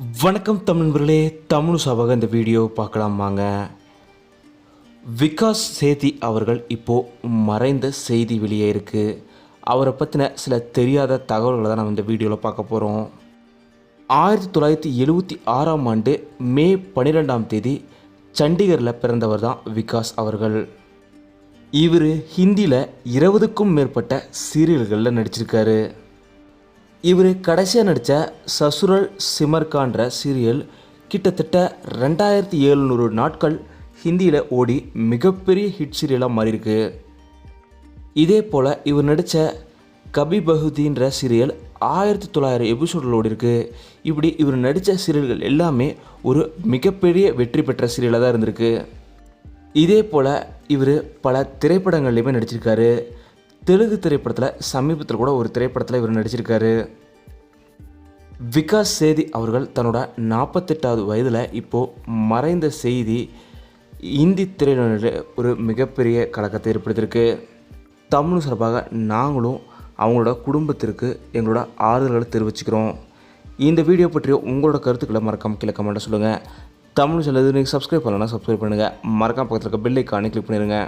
வணக்கம் தமிழ் நண்பர்களே தமிழ் சபாக இந்த வீடியோ பார்க்கலாம் வாங்க. விகாஸ் சேதி அவர்கள் இப்போது மறைந்த செய்தி வெளியே இருக்குது அவரை பற்றின சில தெரியாத தகவல்களை தான் நம்ம இந்த வீடியோவில் பார்க்க போகிறோம் ஆயிரத்தி தொள்ளாயிரத்தி எழுபத்தி ஆறாம் ஆண்டு மே பன்னிரெண்டாம் தேதி சண்டிகரில் பிறந்தவர் தான் விகாஸ் அவர்கள். இவர் ஹிந்தியில் இருபதுக்கும் மேற்பட்ட சீரியல்களில் நடிச்சிருக்காரு. இவர் கடைசியாக நடித்த சசுரல் சிமர்கான்ற சீரியல் கிட்டத்தட்ட ரெண்டாயிரத்தி எழுநூறு நாட்கள் ஹிந்தியில் ஓடி மிகப்பெரிய ஹிட் சீரியலாக மாறியிருக்கு. இதே போல் இவர் நடித்த கபி பகுதின்ற சீரியல் ஆயிரத்தி தொள்ளாயிரம் எபிசோடில் ஓடி இருக்கு இப்படி இவர் நடித்த சீரியல்கள் எல்லாமே ஒரு மிகப்பெரிய வெற்றி பெற்ற சீரியலாக தான் இருந்திருக்கு. இதே போல் இவர் பல திரைப்படங்கள்லையுமே நடிச்சிருக்காரு. தெலுங்கு திரைப்படத்தில் சமீபத்தில் கூட ஒரு திரைப்படத்தில் இவர் நடிச்சிருக்காரு. விகாஸ் சேதி அவர்கள் தன்னோட நாற்பத்தெட்டாவது வயதில் இப்போது மறைந்த செய்தி இந்தி திரையுடனில் ஒரு மிகப்பெரிய கலக்கத்தை ஏற்படுத்தியிருக்கு. தமிழ் சார்பாக நாங்களும் அவங்களோட குடும்பத்திற்கு எங்களோட ஆறுதல்களை தெரிவிச்சுக்கிறோம். இந்த வீடியோ பற்றிய உங்களோட கருத்துக்களை மறக்காமல் கீழே கமெண்ட்டை சொல்லுங்கள் தமிழ் சொல்லுது நீங்கள் சப்ஸ்கிரைப் பண்ணலன்னா சப்ஸ்கிரைப் பண்ணுங்கள் மறக்காம பக்கத்தில் இருக்க பெல் ஐக்கானே கிளிக் பண்ணிடுங்க